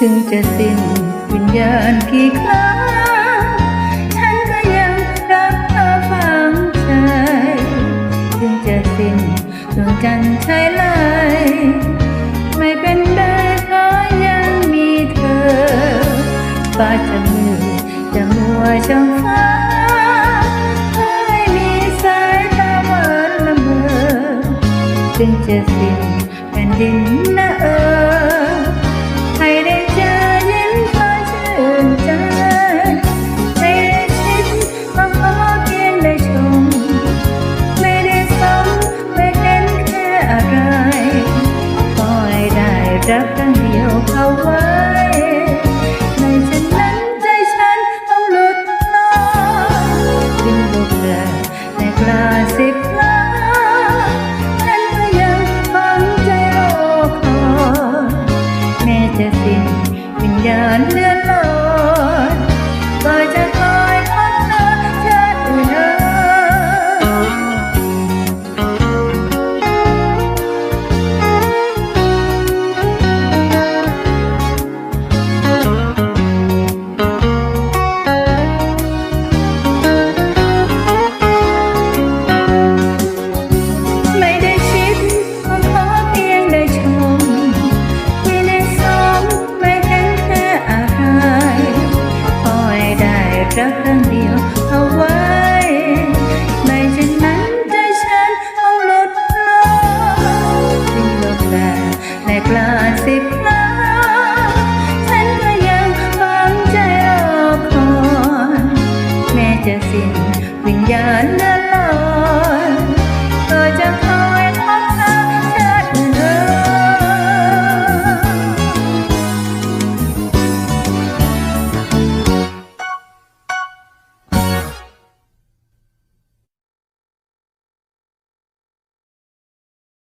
ถึงจะสิ้นวิญญาณกี่ครั้ง ฉันก็ยังรักเธอฝังใจ ถึงจะสิ้นดวงจันทร์ใช้ไหลไม่เป็นได้เพราะยังมีเธอฟ้าจะมืดจะมัวช่องฟ้าให้มีสายตาหวานละเมอจึงจะสิ้นแผ่นดินนะเออ กครั้งเดียวเข้าไว้ ในฉันนั้นใจฉันต้องหลุดลอยจึงบอกเธอในกล้าสิบล้าฉันก็ยังฟังใจรอคอยแม้จะสิ้นวิญญาณเลื่อน รักครั้งเดียวเอาไว้ไม่เช่นนั้นใจฉันเองหลุดลอยจึงหลบตาในปลาสิบล้าฉันก็ยังฟังใจรอคอยแม้จะสิ้นวิญญาณ